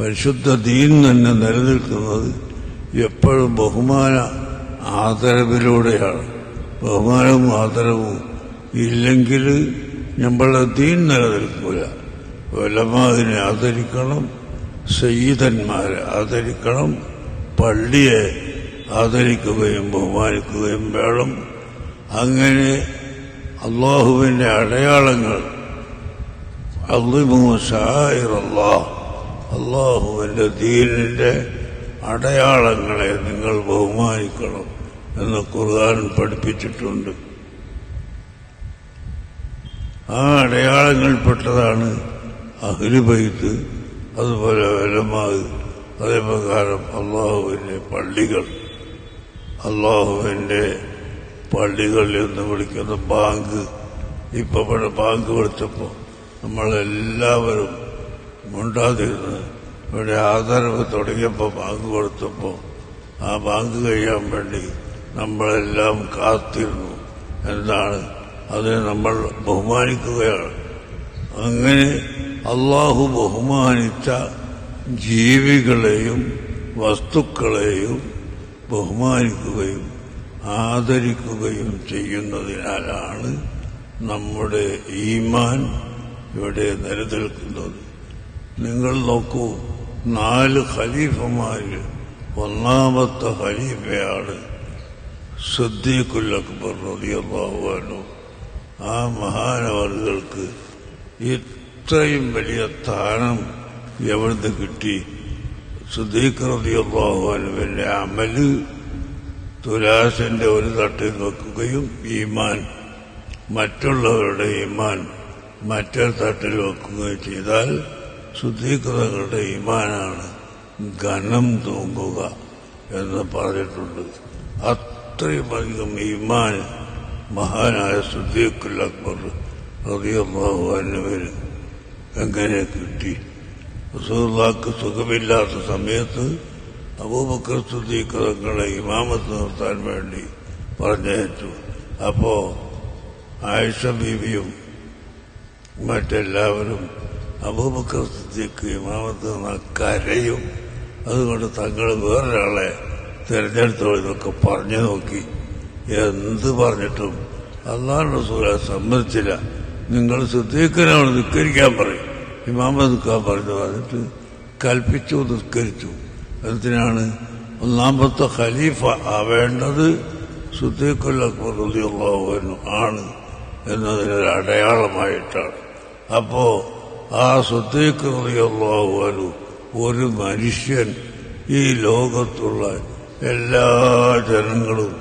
പരിശുദ്ധ ദീൻ തന്നെ നിലനിൽക്കുന്നത് എപ്പോഴും ബഹുമാന ആദരവിലൂടെയാണ്. ബഹുമാനവും ആദരവും ഇല്ലെങ്കിൽ നമ്മളുടെ ദീൻ നിലനിൽക്കില്ല വലമാതിനെ ആദരിക്കണം സയ്യിദന്മാരെ ആദരിക്കണം പള്ളിയെ ആദരിക്കുകയും ബഹുമാനിക്കുകയും വേണം. അങ്ങനെ അള്ളാഹുവിന്റെ അടയാളങ്ങൾ അള്ളിമു ഷായിറല്ലാഹ് അള്ളാഹുവിന്റെ ദീനിന്റെ അടയാളങ്ങളെ നിങ്ങൾ ബഹുമാനിക്കണം എന്ന് ഖുർആൻ പഠിപ്പിച്ചിട്ടുണ്ട്. ആ അടയാളങ്ങളിൽപ്പെട്ടതാണ് അഹ്ലുബൈത്ത് അതുപോലെ വലമാവ് അതേപ്രകാരം അള്ളാഹുവിന്റെ പള്ളികൾ അള്ളാഹുവിന്റെ പള്ളികൾ എന്ന് വിളിക്കുന്ന ബാങ്ക്. ഇപ്പൊ ബാങ്ക് വിളിച്ചപ്പോൾ നമ്മളെല്ലാവരും മുണ്ടാതിരുന്ന് ഇവിടെ ആദരവ് തുടങ്ങിയപ്പോൾ ബാങ്ക് കൊടുത്തപ്പോൾ ആ ബാങ്ക് കഴിയാൻ വേണ്ടി നമ്മളെല്ലാം കാത്തിരുന്നു. എന്താണ്? അതിനെ നമ്മൾ ബഹുമാനിക്കുകയാണ്. അങ്ങനെ അള്ളാഹു ബഹുമാനിച്ച ജീവികളെയും വസ്തുക്കളെയും ബഹുമാനിക്കുകയും ആദരിക്കുകയും ചെയ്യുന്നതിനാലാണ് നമ്മുടെ ഈമാൻ ഇവിടെ നിലനിൽക്കുന്നത്. നിങ്ങൾ നോക്കൂ നാല് ഖലീഫമാര് ഒന്നാമത്തെ ഖലീഫയാണ് സിദ്ദീഖുൽ അക്ബർ അൻഹു. ആ മഹാനവർഗൾക്ക് ഇത്രയും വലിയ സ്ഥാനം എവിടുന്ന് കിട്ടി? സുദീഖ് അൻഹുവിന്റെ അമൽ തുലാസിന്റെ ഒരു തട്ടിൽ വെക്കുകയും ഈമാൻ മറ്റുള്ളവരുടെ ഈമാൻ മറ്റൊരു തട്ടിൽ വെക്കുകയും ചെയ്താൽ ശുദ്ധീകൃതങ്ങളുടെ ഈമാനാണ് ഘനം തൂങ്ങുക എന്ന് പറഞ്ഞിട്ടുണ്ട്. അത്രയും ഈമാൻ മഹാനായ സുദ്ദീഖുൽ അക്ബർ എങ്ങനെ കിട്ടി? റസൂലുള്ളാഹിക്ക് സുഖമില്ലാത്ത സമയത്ത് അബൂബക്കർ സുദ്ദീഖ് ഇമാമത്ത് നിർത്താൻ വേണ്ടി പറഞ്ഞയച്ചു. അപ്പോ ആയിഷ ബീവിയും മറ്റെല്ലാവരും അബൂബക്കർ സിദ്ദീഖ് ഇമാമത്ത് നിന്ന് കരയും. അതുകൊണ്ട് തങ്ങൾ വേറൊരാളെ തിരഞ്ഞെടുത്തോ ഇതൊക്കെ പറഞ്ഞു നോക്കി. എന്ത് പറഞ്ഞിട്ടും അള്ളാഹുന്റെ സൂര്യ സമ്മതിച്ചില്ല. നിങ്ങൾ സിദ്ദീഖിനോട് നിസ്കരിക്കാൻ പറയും. ഇമാമ നിൽക്കാൻ പറഞ്ഞു പറഞ്ഞിട്ട് കൽപ്പിച്ചു നിസ്കരിച്ചു. എന്തിനാണ്? ഒന്നാമത്തെ ഖലീഫ ആവേണ്ടത് സുദ്ദീഖുൽ അക്ബർ ആണ് എന്നതിനൊരു അടയാളമായിട്ടാണ് അപ്പോ ആ സ്വത്തേക്ക് നിയല്ലാവാനു ഒരു മനുഷ്യൻ ഈ ലോകത്തുള്ള എല്ലാ ജനങ്ങളും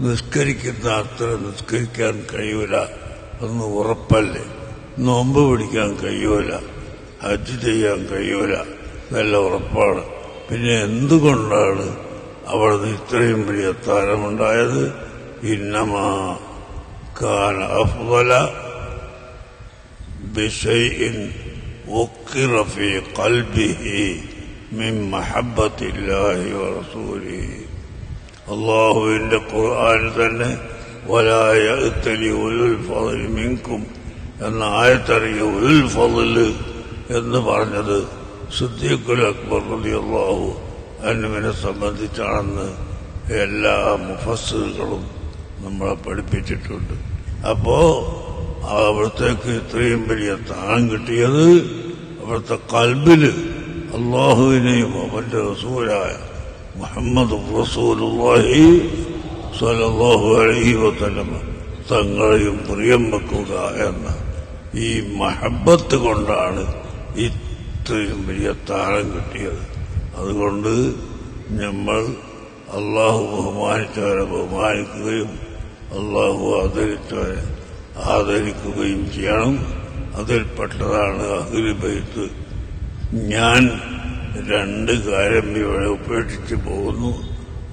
നിസ്കരിക്കുന്ന അത്ര നിസ്കരിക്കാൻ കഴിയൂല എന്ന് ഉറപ്പല്ലേ? നോമ്പ് പിടിക്കാൻ കഴിയൂല ഹജ്ജ് ചെയ്യാൻ കഴിയൂല നല്ല ഉറപ്പാണ്. പിന്നെ എന്തുകൊണ്ടാണ് അവിടുന്ന് ഇത്രയും വലിയ താരമുണ്ടായത് ഇന്നമാ കാൻ അഫ്വല ബിഷൈൻ وقر في قلبه من محبة الله ورسوله. الله إن القرآن തന്നെ ولا يأتلي أولو الفضل منكم. എന്ന ആയത്തറിയ ഉൽ الفضل എന്ന് പറഞ്ഞത് സിദ്ദീഖുൽ അക്ബർ അലി അള്ളാഹു അനുവിനെ സംബന്ധിച്ചാണെന്ന് എല്ലാ മുഫസ്സുകളും നമ്മളെ പഠിപ്പിച്ചിട്ടുണ്ട്. അപ്പോ അവിടത്തേക്ക് ഇത്രയും വലിയ താളം കിട്ടിയത് അവിടുത്തെ കൽബിൽ അള്ളാഹുവിനെയും അവന്റെ റസൂലായ മുഹമ്മദ് റസൂലുള്ളാഹി സ്വല്ലല്ലാഹു അലൈഹി വസല്ലം തങ്ങളെയും പ്രിയം വെക്കുക എന്ന ഈ മഹബത്ത് കൊണ്ടാണ് ഇത്രയും വലിയ താരം കിട്ടിയത്. അതുകൊണ്ട് നമ്മൾ അള്ളാഹു ബഹുമാനിച്ചവരെ ബഹുമാനിക്കുകയും അള്ളാഹു ആദരിച്ചവരെ ആദരിക്കുകയും ചെയ്യണം. അതിൽപ്പെട്ടതാണ് ബൈത്ത്. ഞാൻ രണ്ട് കാര്യം ഇവിടെ ഉപേക്ഷിച്ച് പോകുന്നു.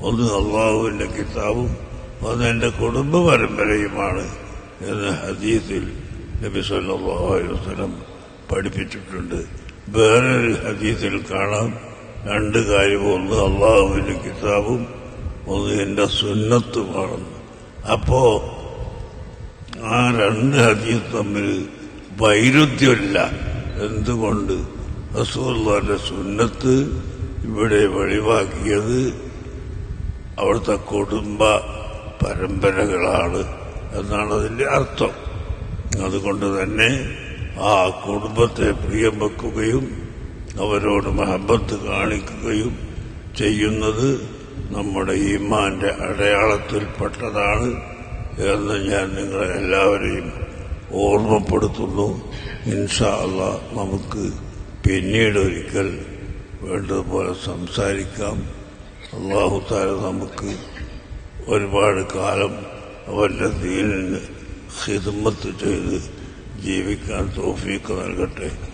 ഒന്ന് അള്ളാഹുവിന്റെ കിതാബും ഒന്ന് എന്റെ കുടുംബ പരമ്പരയുമാണ് എന്ന് ഹദീസിൽ നബി വസല്ലം പഠിപ്പിച്ചിട്ടുണ്ട്. വേറൊരു ഹദീസിൽ കാണാം. രണ്ട് കാര്യവും ഒന്ന് അള്ളാഹുവിന്റെ കിതാബും ഒന്ന് എന്റെ സുന്നത്തുമാണെന്ന് അപ്പോ ആ രണ്ട് ഹദീസ് തമ്മിൽ വൈരുദ്ധ്യമില്ല. എന്തുകൊണ്ട്? റസൂലുള്ളാഹിന്റെ സുന്നത്ത് ഇവിടെ വെളിവാക്കിയത് അവിടുത്തെ കുടുംബ പരമ്പരകളാണ് എന്നാണ് അതിന്റെ അർത്ഥം. അതുകൊണ്ട് തന്നെ ആ കുടുംബത്തെ പ്രിയം വെക്കുകയും അവരോട് മഹബത്ത് കാണിക്കുകയും ചെയ്യുന്നത് നമ്മുടെ ഈമാന്റെ അടയാളത്തിൽപ്പെട്ടതാണ് എന്ന് ഞാൻ നിങ്ങളെ എല്ലാവരെയും ഓർമ്മപ്പെടുത്തുന്നു. ഇൻഷാ അള്ളാ നമുക്ക് പിന്നീട് ഒരിക്കൽ വേണ്ടതുപോലെ സംസാരിക്കാം. അള്ളാഹു താര നമുക്ക് ഒരുപാട് കാലം അവന്റെ ദീനിന് ഹിദ്മത്ത് ചെയ്ത് ജീവിക്കാൻ തോഫീക്ക് നൽകട്ടെ.